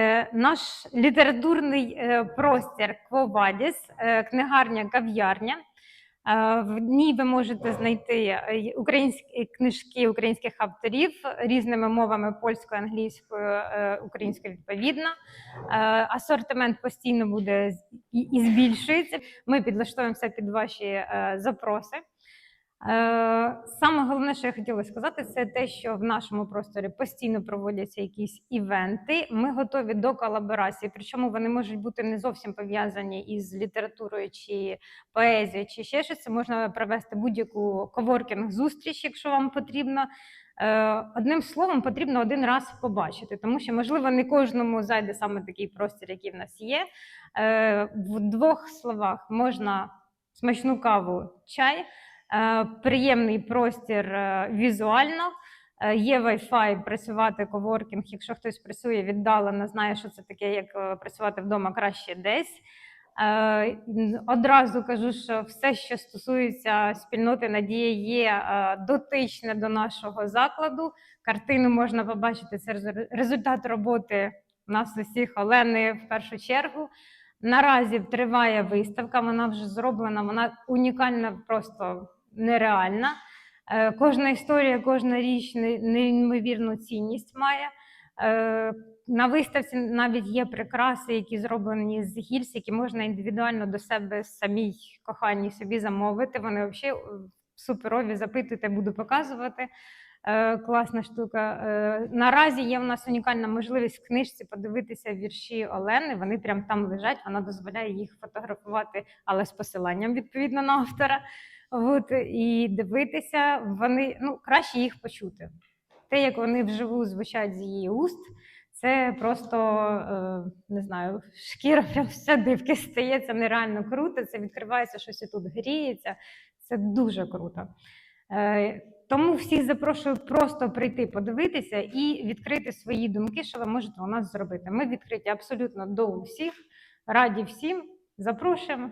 Е, Наш літературний е, простір Квовадіс, е, книгарня кав'ярня. В ній ви можете знайти українські книжки українських авторів різними мовами польською, англійською, українською відповідно. Асортимент постійно буде і збільшується. Ми підлаштовуємо все під ваші запроси. Е, Саме головне, що я хотіла сказати, це те, що в нашому просторі постійно проводяться якісь івенти. Ми готові до колаборації, причому вони можуть бути не зовсім пов'язані із літературою чи поезією, чи ще щось. Можна провести будь-яку коворкінг-зустріч, якщо вам потрібно. Е, Одним словом, потрібно один раз побачити, тому що, можливо, не кожному зайде саме такий простір, який в нас є. Е, В двох словах можна смачну каву, чай. Е, приємний простір е, візуально. Е, Є Wi-Fi, працювати коворкінг. Якщо хтось працює віддалено, знає, що це таке, як працювати вдома краще десь. Одразу кажу, що все, що стосується спільноти Надія, є дотичне до нашого закладу. Картину можна побачити. Це результат роботи нас усіх Олени в першу чергу. Наразі триває виставка, вона вже зроблена, вона унікальна, просто нереальна. Е, Кожна історія, кожна річ неймовірну цінність має. Е, На виставці навіть є прикраси, які зроблені з гільз, які можна індивідуально до себе самій коханій собі замовити. Вони взагалі суперові, запитуйте, буду показувати. Е, Класна штука. Е, Наразі є в нас унікальна можливість в книжці подивитися вірші Олени. Вони прям там лежать. Вона дозволяє їх фотографувати, але з посиланням відповідно на автора. От, і дивитися, вони ну краще їх почути. Те, як вони вживу звучать з її уст, це просто е, не знаю, шкіра прям вся дивки стає. Це нереально круто. Це відкривається щось і тут гріється. Це дуже круто. Е, тому всіх запрошую просто прийти подивитися і відкрити свої думки, що ви можете у нас зробити. Ми відкриті абсолютно до усіх, раді всім. Запрошуємо.